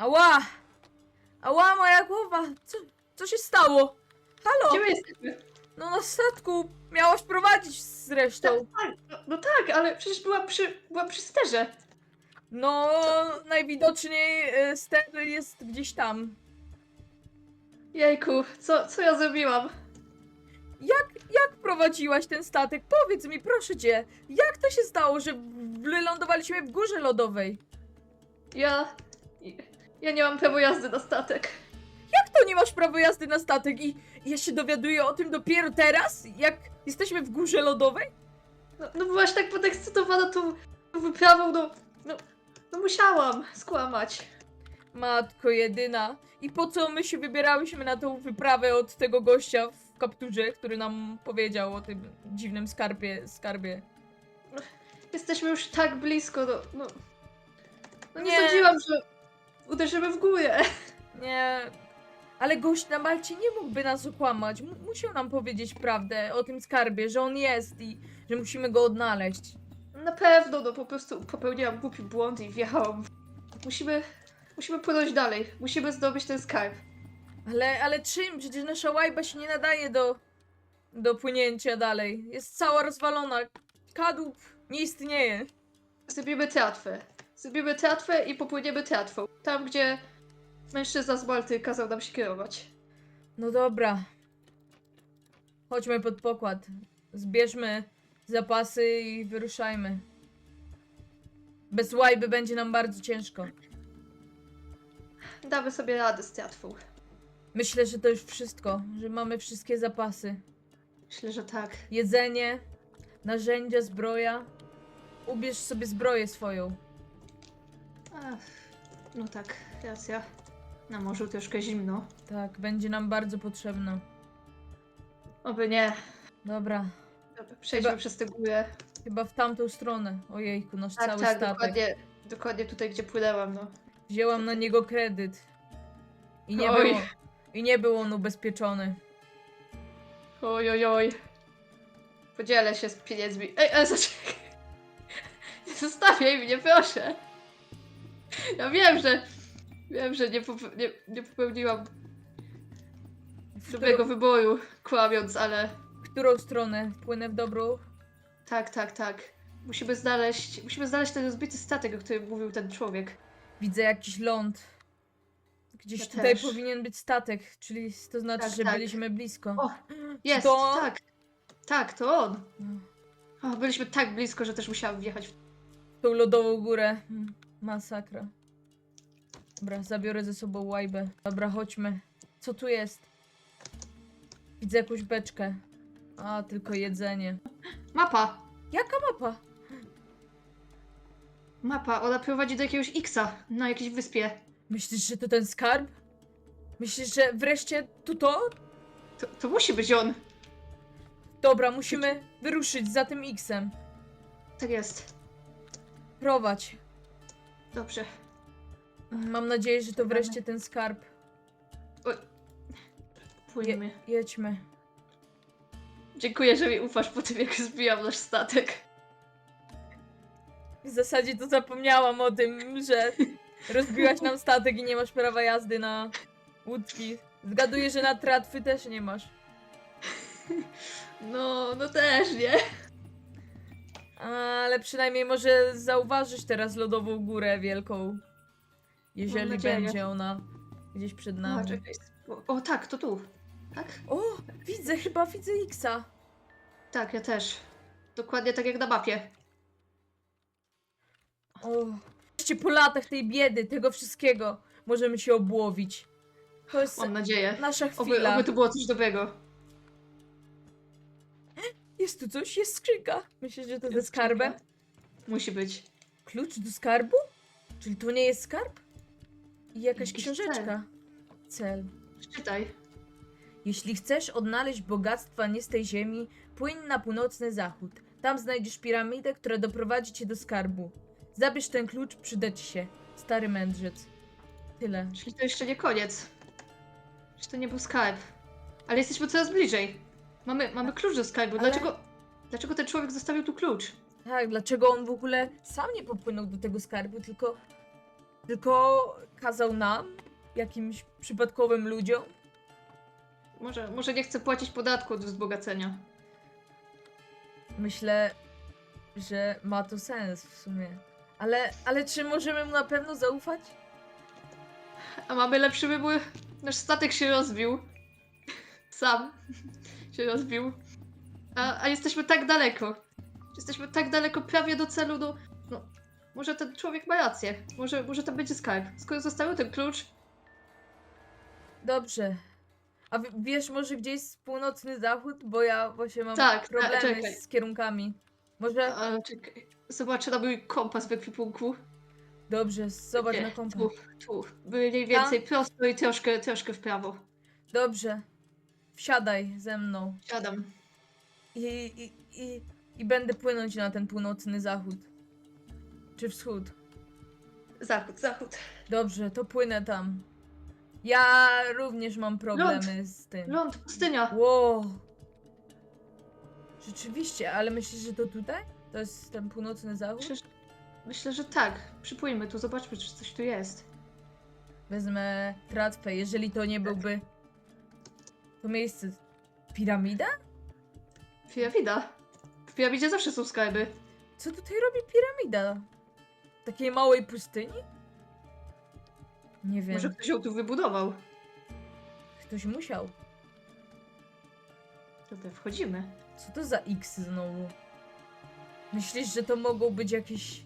Ała! Ała, moja głowa! Co, co się stało? Halo? Gdzie my jesteśmy? No na statku miałaś prowadzić zresztą. Tak, no, no tak, ale przecież była przy, była przy sterze. No, najwidoczniej e, ster jest gdzieś tam. Jejku, co, co ja zrobiłam? Jak, jak prowadziłaś ten statek? Powiedz mi, proszę cię, jak to się stało, że wylądowaliśmy w górze lodowej? Ja... Ja nie mam prawa jazdy na statek. Jak to nie masz prawa jazdy na statek i ja się dowiaduję o tym dopiero teraz, jak jesteśmy w górze lodowej? No, no byłaś tak podekscytowana tą, wyprawą, no, no... No musiałam skłamać. Matko jedyna. I po co my się wybierałyśmy na tą wyprawę od tego gościa w kapturze, który nam powiedział o tym dziwnym skarbie, skarbie? Jesteśmy już tak blisko, no... No, no nie, Nie. sądziłam, że uderzymy w górę. Nie. Ale gość na Malcie nie mógłby nas okłamać. M- musiał nam powiedzieć prawdę o tym skarbie, że on jest i że musimy go odnaleźć. Na pewno, no po prostu popełniłam głupi błąd i wjechałam. w- Musimy... Musimy płynąć dalej. Musimy zdobyć ten skarb. Ale, ale czym? Przecież nasza łajba się nie nadaje do, do płynięcia dalej. Jest cała rozwalona. Kadłub nie istnieje. Zrobimy tratwę. Zrobimy tratwę i popłyniemy tratwą. Tam, gdzie mężczyzna z Malty kazał nam się kierować. No dobra. Chodźmy pod pokład. Zbierzmy zapasy i wyruszajmy. Bez łajby będzie nam bardzo ciężko. Damy sobie radę z tratwą. Myślę, że to już wszystko, że mamy wszystkie zapasy. Myślę, że tak. Jedzenie, narzędzia, zbroja. Ubierz sobie zbroję swoją. Ach, no tak, racja. Na morzu troszkę zimno. Tak, będzie nam bardzo potrzebna. Oby nie. Dobra, Dobra, przejdźmy Chyba- przez tę górę. chyba w tamtą stronę. Ojejku, nasz Tak, cały tak, statek. dokładnie, dokładnie tutaj, gdzie płynęłam, no. Wzięłam na niego kredyt. I nie, Oj. było, I nie był on ubezpieczony. Oj, oj, oj. Podzielę się z pieniędzmi. Ej, ej, zaczekaj. Nie zostawiaj mnie, proszę. Ja wiem, że... Wiem, że nie, pope- nie, nie popełniłam W dobrego którą, wyboru, kłamiąc, ale... w którą stronę? Płynę w dobrą? Tak, tak, tak. Musimy znaleźć... Musimy znaleźć ten rozbity statek, o którym mówił ten człowiek. Widzę jakiś ląd. Gdzieś Ja tutaj też. powinien być statek, czyli to znaczy, Tak, że tak. byliśmy blisko. O, Jest, to- tak. Tak, to on. O, byliśmy tak blisko, że też musiałam wjechać w... Tą lodową górę. Mm, Masakra. Dobra, zabiorę ze sobą łajbę. Dobra, chodźmy. Co tu jest? Widzę jakąś beczkę. A, tylko jedzenie. Mapa! Jaka mapa? Mapa, ona prowadzi do jakiegoś Xa na jakiejś wyspie. Myślisz, że to ten skarb? Myślisz, że wreszcie tu to? To, to musi być on. Dobra, musimy wyruszyć za tym X-em. Tak jest. Prowadź. Dobrze. Mam nadzieję, że to wreszcie ten skarb. Płyniemy. Je, jedźmy. Dziękuję, że mi ufasz po tym, jak zbijam nasz statek. W zasadzie to zapomniałam o tym, że rozbiłaś nam statek i nie masz prawa jazdy na łódki. Zgaduję, że na tratwy też nie masz. No, no też, nie? Ale przynajmniej może zauważysz teraz lodową górę wielką. Jeżeli nadzieję. będzie ona gdzieś przed O, nami. czekaj. O, o, tak, to tu. Tak? O, widzę, chyba widzę Xa. Tak, ja też. Dokładnie tak jak na mapie. O, wreszcie po latach tej biedy, tego wszystkiego możemy się obłowić. To jest Mam nadzieję. nasza Oby, chwila. oby to było coś dobrego. Jest tu coś, jest skrzynka. Myślisz, że to ze Jest skarbem? Musi być. Klucz do skarbu? Czyli to nie jest skarb? I jakaś Jakiś książeczka. Cel. Czytaj. Jeśli chcesz odnaleźć bogactwa nie z tej ziemi, płyń na północny zachód. Tam znajdziesz piramidę, która doprowadzi cię do skarbu. Zabierz ten klucz, przyda ci się. Stary mędrzec. Tyle. Czyli to jeszcze nie koniec. Czy to nie był skarb? Ale jesteśmy coraz bliżej. Mamy, mamy klucz do skarbu. Ale- Dlaczego, dlaczego ten człowiek zostawił tu klucz? Tak, dlaczego on w ogóle sam nie popłynął do tego skarbu, tylko Tylko kazał nam, jakimś przypadkowym ludziom. Może, może nie chce płacić podatku od wzbogacenia. Myślę, że ma to sens w sumie. Ale, ale czy możemy mu na pewno zaufać? A mamy lepszy wybór? Nasz statek się rozbił. Sam się rozbił. A, a jesteśmy tak daleko. Jesteśmy tak daleko prawie do celu, do... No, może ten człowiek ma rację. Może, może to będzie skarb. Skoro zostawił ten klucz, Dobrze. A w- wiesz może gdzie jest północny zachód? Bo ja właśnie mam Tak, tak, problemy czekaj. z kierunkami. Może... a, czekaj. Zobaczę na mój kompas w ekwipunku. Dobrze, zobacz Nie, na kompas. Tu, tu. Mniej więcej prosto i troszkę, troszkę w prawo. Dobrze. Wsiadaj ze mną. Siadam. I, i, i, I będę płynąć na ten północny zachód. Czy wschód. Zachód, zachód. Dobrze, to płynę tam. Ja również mam problemy z tym. Ląd, pustynia. Wow. Rzeczywiście, ale myślisz, że to tutaj? To jest ten północny zachód? Myślę, że, myślę, że tak. Przypłyńmy tu, zobaczmy, czy coś tu jest. Wezmę tratwę, jeżeli to nie byłby to miejsce. Piramida? Piramida. W piramidzie zawsze są skarby. Co tutaj robi piramida? W takiej małej pustyni? Nie wiem. Może ktoś ją tu wybudował. Ktoś musiał. Dobra, wchodzimy. Co to za X znowu? Myślisz, że to mogą być jakieś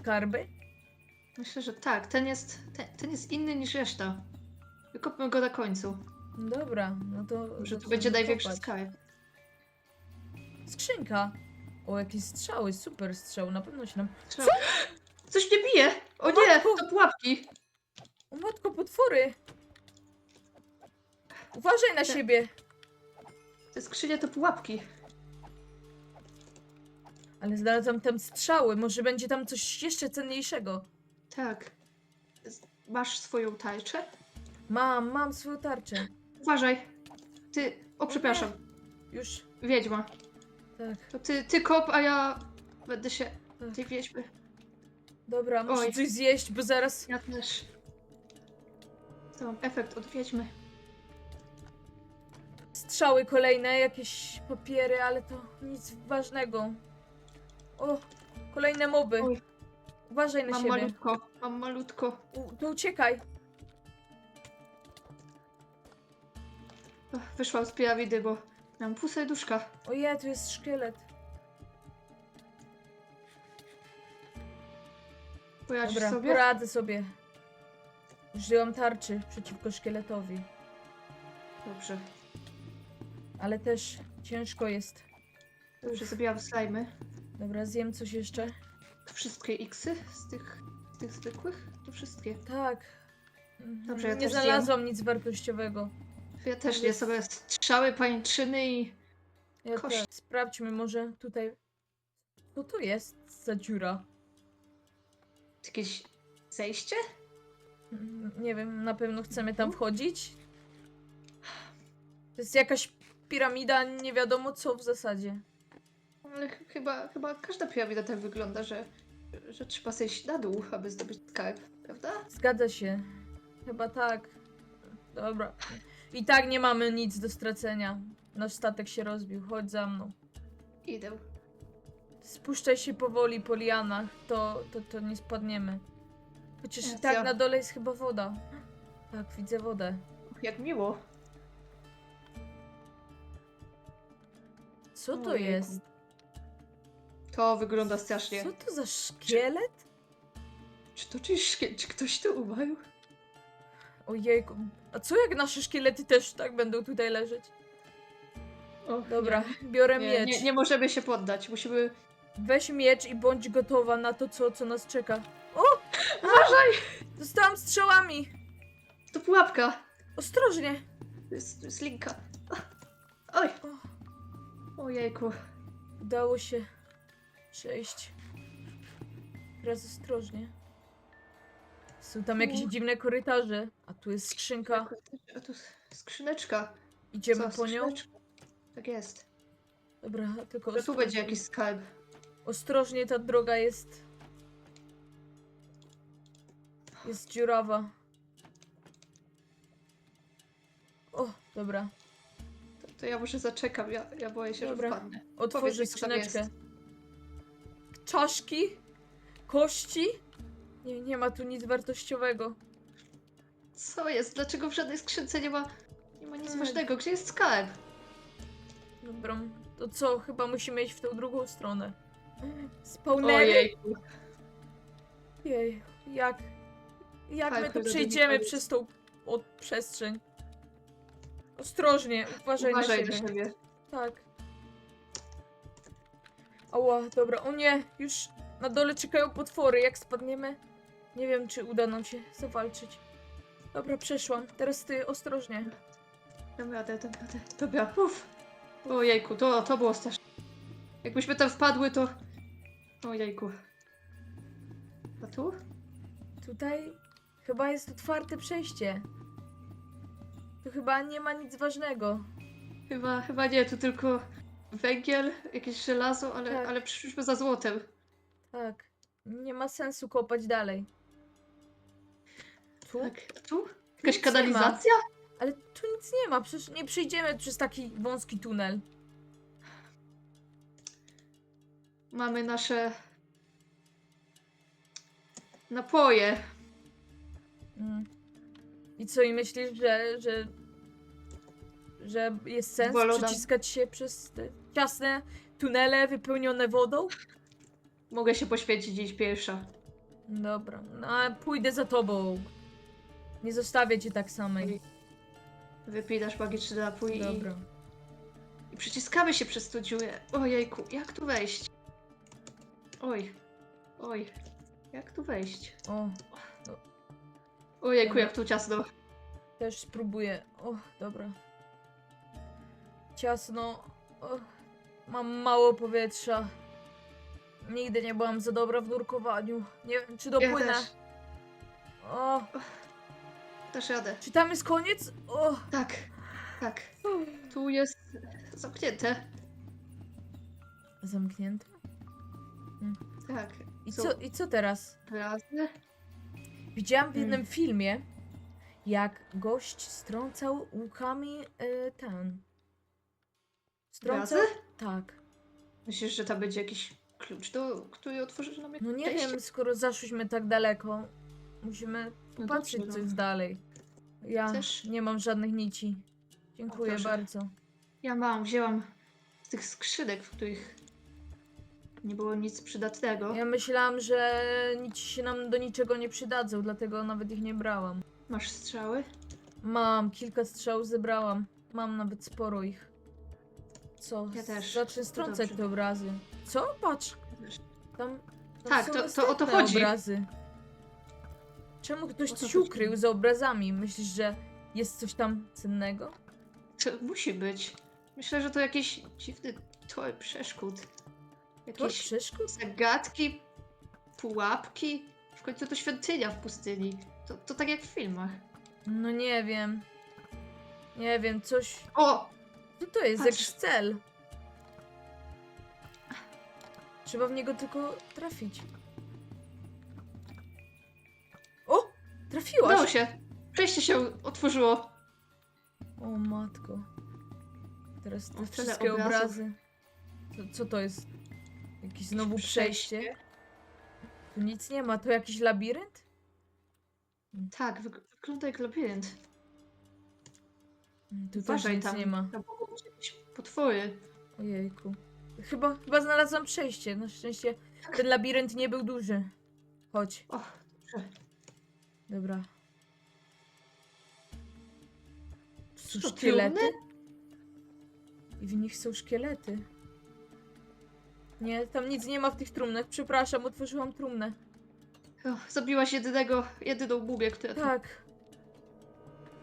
skarby? Myślę, że tak. Ten jest, ten, ten jest inny niż reszta. Wykopmy go na końcu. Dobra, no to. Może to będzie największy kopać. skarb. Skrzynka. O, jakieś strzały, super strzał, na pewno się nam. Trzeba... Coś mnie bije! O nie! Matko! To pułapki! O matko, potwory! Uważaj na siebie! Te skrzynie to pułapki. Ale znalazłam tam strzały, może będzie tam coś jeszcze cenniejszego. Tak. Z- Masz swoją tarczę? Mam, mam swoją tarczę. Uważaj. Ty... O, przepraszam. Już, Wiedźma. tak, To ty, ty kop, a ja będę się tak. tej wiedźmy. Dobra, muszę Oj. coś zjeść, bo zaraz... Ja też. To mam efekt od wiedźmy. Strzały kolejne, jakieś papiery, ale to nic ważnego. O, kolejne moby. Oj. Uważaj na Mam siebie. malutko, mam malutko. U, to uciekaj. Ach, Wyszłam z piramidy, bo mam pół serduszka. Ojej, tu jest szkielet. Poradzisz Dobra, sobie? poradzę sobie. Użyłam tarczy przeciwko szkieletowi, Dobrze. ale też ciężko jest. Dobrze, zabijam slajmy. Dobra, zjem coś jeszcze. To wszystkie xy z tych, z tych zwykłych? To wszystkie. Tak. Mhm, Dobrze, ja Nie też zjem. znalazłam nic wartościowego. Ja też nie sobie strzały, pańczyny i... Ja też. Sprawdźmy może tutaj. Co to jest za dziura? jakieś zejście? Mm, Nie wiem, na pewno chcemy tam Mhm. wchodzić. To jest jakaś piramida, nie wiadomo co w zasadzie. Ale ch- chyba, chyba każda piramida tak wygląda, że, że trzeba zejść na dół, aby zdobyć skarb, prawda? Zgadza się. Chyba tak. Dobra. I tak nie mamy nic do stracenia. Nasz statek się rozbił. Chodź za mną. Idę. Spuszczaj się powoli po lianach, to, to, to nie spadniemy. Chociaż i tak na dole jest chyba woda. Tak, widzę wodę. Och, jak miło. Co to Ojejku. jest? To wygląda strasznie. Co to za szkielet? Czy to czyś, czy ktoś tu umarł? Ojejku. A co jak nasze szkielety też tak będą tutaj leżeć? Och, Dobra, biorę Nie, miecz. nie, nie możemy się poddać. Musimy. Weź miecz i bądź gotowa na to, co, co nas czeka. O! Uważaj! Dostałam strzałami! To pułapka! Ostrożnie! To jest, to jest linka. Oj! Ojejku. Udało się przejść. Teraz ostrożnie. Są tam jakieś U. dziwne korytarze, a tu jest skrzynka. A tu skrzyneczka. Idziemy Co, po nią? skrzyneczka? Tak jest. Dobra, tylko To tu będzie jakiś skarb. Ostrożnie ta droga jest. Jest dziurawa. O, dobra. To, to ja może zaczekam, ja, ja boję się, Dobra. że wpadnę. Otworzę Powiedz mi, co tam skrzyneczkę. Czaszki? Kości? Nie, nie ma tu nic wartościowego. Co jest? Dlaczego w żadnej skrzynce nie ma, nie ma nic Hmm. ważnego? Gdzie jest skarb? Dobra, to co? Chyba musimy iść w tą drugą stronę. Spawnery? Ojej. Jej, jak... Jak Tak, my tu przejdziemy przez tą od przestrzeń? Ostrożnie, uważaj, Uważaj na siebie. Tak. Ała, dobra, o nie, już na dole czekają potwory, jak spadniemy. Nie wiem, czy uda nam się zawalczyć. Dobra, przeszłam. Teraz ty, ostrożnie. Dam radę, dam radę. Dobra, uff. Ojejku, to, to było straszne. Jakbyśmy tam wpadły, to... Ojejku. A tu? Tutaj chyba jest otwarte przejście. Tu chyba nie ma nic ważnego. Chyba, chyba nie, tu tylko węgiel, jakieś żelazo, ale, Tak. ale przyszliśmy za złotem. Tak. Nie ma sensu kopać dalej. Tu? Tak, tu? Jakaś Nic kanalizacja? Ale tu nic nie ma, przecież nie przejdziemy przez taki wąski tunel. Mamy nasze... Napoje. Mm. I co, i myślisz, że, że, że jest sens przeciskać się przez te ciasne tunele wypełnione wodą? Mogę się poświęcić dziś pierwsza. Dobra, no a pójdę za tobą. Nie zostawię cię tak samej. Wypinasz magiczny napój i, Dobra. i przyciskamy się przez tą dziurę. Ojejku, jak tu wejść? Oj, oj, jak tu wejść? O, Ojejku, jak tu ciasno. też spróbuję. O, dobra. Ciasno. O, mam mało powietrza. Nigdy nie byłam za dobra w nurkowaniu. Nie wiem, czy dopłynę. też. O, Dasz radę. czy tam jest koniec? O, Tak, tak. Tu jest zamknięte. zamknięte. Tak. I co, I co teraz? Razy. Widziałam w Hmm. jednym filmie, jak gość strącał łukami y, ten. Strącał. Razy? Tak. Myślisz, że tam będzie jakiś klucz, do, który otworzy nam No nie wiem, skoro zaszłyśmy tak daleko, musimy No patrzeć dobrze, co no. jest dalej. Ja Chcesz? nie mam żadnych nici. Dziękuję proszę. bardzo. Ja mam, wzięłam z tych skrzynek, w których nie było nic przydatnego. Ja myślałam, że nic się nam do niczego nie przydadzą, dlatego nawet ich nie brałam. Masz strzały? Mam, kilka strzał zebrałam. Mam nawet sporo ich. Co? Ja też. Zacznę strącać dobrze. te obrazy. Co? Patrz, Też. tam, tam Tak, są to- to o to następne chodzi. obrazy. Czemu ktoś O to coś chodzi. ukrył za obrazami? Myślisz, że jest coś tam cennego? To musi być. Myślę, że to jakiś dziwny tor przeszkód. To Jakieś przeszkód? zagadki, pułapki. W końcu to świątynia w pustyni. To, to tak jak w filmach. No nie wiem. Nie wiem, coś... O! Co to jest? Patrz. Jakiś cel. Trzeba w niego tylko trafić. Trafiłaś! Udało się! Przejście się otworzyło. O matko. Teraz te O, tyle wszystkie obrazów. obrazy. Co, co to jest? Jakieś znowu przejście? Tu nic nie ma. To jakiś labirynt? Tak, wyg- wygląda jak labirynt. Mm, Tu też Uważaj nic tam. nie ma. Tam mogą być jakieś potwory. Ojejku. Chyba, chyba znalazłam przejście. Na szczęście ten labirynt nie był duży. Chodź. O, dobrze. Dobra. Są to szkielety? I w nich są szkielety. Nie, tam nic nie ma w tych trumnach. Przepraszam, otworzyłam trumnę. Zabiłaś jedynego, jedyną bubię, która tu Tak.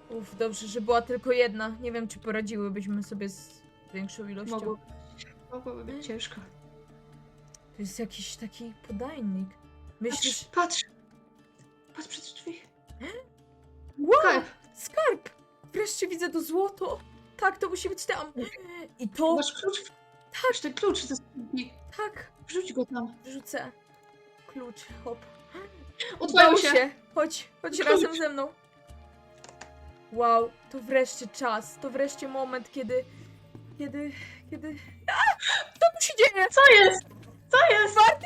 Uf, dobrze, że była tylko jedna. Nie wiem, czy poradziłybyśmy sobie z większą ilością. mogło. Mogłoby być ciężko. To jest jakiś taki podajnik. Myślisz... patrz! Patrz Widzę to złoto! Tak, to musi być tam! I to... Masz klucz? Masz ten klucz ze skrzynki. Tak, Wrzuć go tam. wrzucę. Klucz, hop. Udało się. Chodź, chodź Chodź. razem ze mną. Wow, to wreszcie czas, to wreszcie moment, kiedy... Kiedy... Kiedy... A! Co tu się dzieje? Co jest? Co jest? Warte?